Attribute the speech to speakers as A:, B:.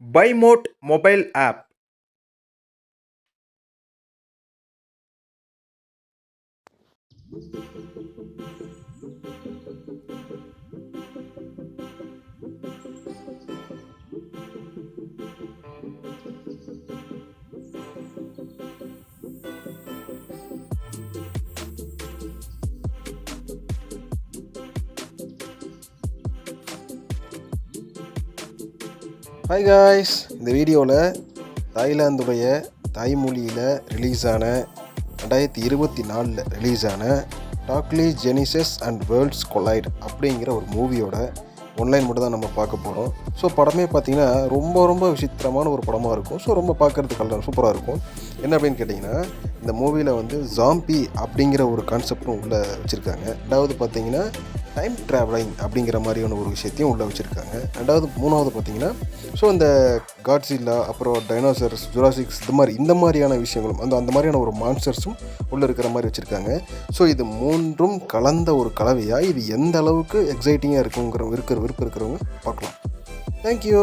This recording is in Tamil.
A: BuyMode mobile app.
B: Hi guys இந்த வீடியோவில் தாய்லாந்துடைய தாய்மொழியில் ரிலீஸ் ஆன ரெண்டாயிரத்தி இருபத்தி நாலில் ரிலீஸ் ஆன டாக்லி ஜெனிசஸ் அண்ட் வேர்ல்ட்ஸ் கொலைட் அப்படிங்கிற ஒரு மூவியோட ஒன்லைன் மட்டும் தான் நம்ம பார்க்க போகிறோம் ஸோ படமே பார்த்திங்கன்னா ரொம்ப ரொம்ப விசித்திரமான ஒரு படமாக இருக்கும். ஸோ ரொம்ப பார்க்குறதுக்கு சூப்பராக இருக்கும். என்ன அப்படின்னு கேட்டிங்கன்னா இந்த மூவியில் வந்து ஜாம்பி அப்படிங்கிற ஒரு கான்செப்டும் உள்ளே வச்சுருக்காங்க. ரெண்டாவது பார்த்தீங்கன்னா டைம் ட்ராவலிங் அப்படிங்கிற மாதிரியான ஒரு விஷயத்தையும் உள்ளே வச்சுருக்காங்க. ரெண்டாவது மூணாவது பார்த்தீங்கன்னா ஸோ இந்த காட்ஸில்லா அப்புறம் டைனோசர்ஸ் ஜுராசிக்ஸ் இது மாதிரி இந்த மாதிரியான விஷயங்களும் அந்த அந்த மாதிரியான ஒரு மான்ஸ்டர்ஸும் உள்ளே இருக்கிற மாதிரி வச்சுருக்காங்க. ஸோ இது மூன்றும் கலந்த ஒரு கலவையாக இது எந்த அளவுக்கு எக்ஸைட்டிங்காக இருக்குங்கிற இருக்கிற விருப்பம் இருக்கிறவங்க பார்க்கலாம். தேங்க்யூ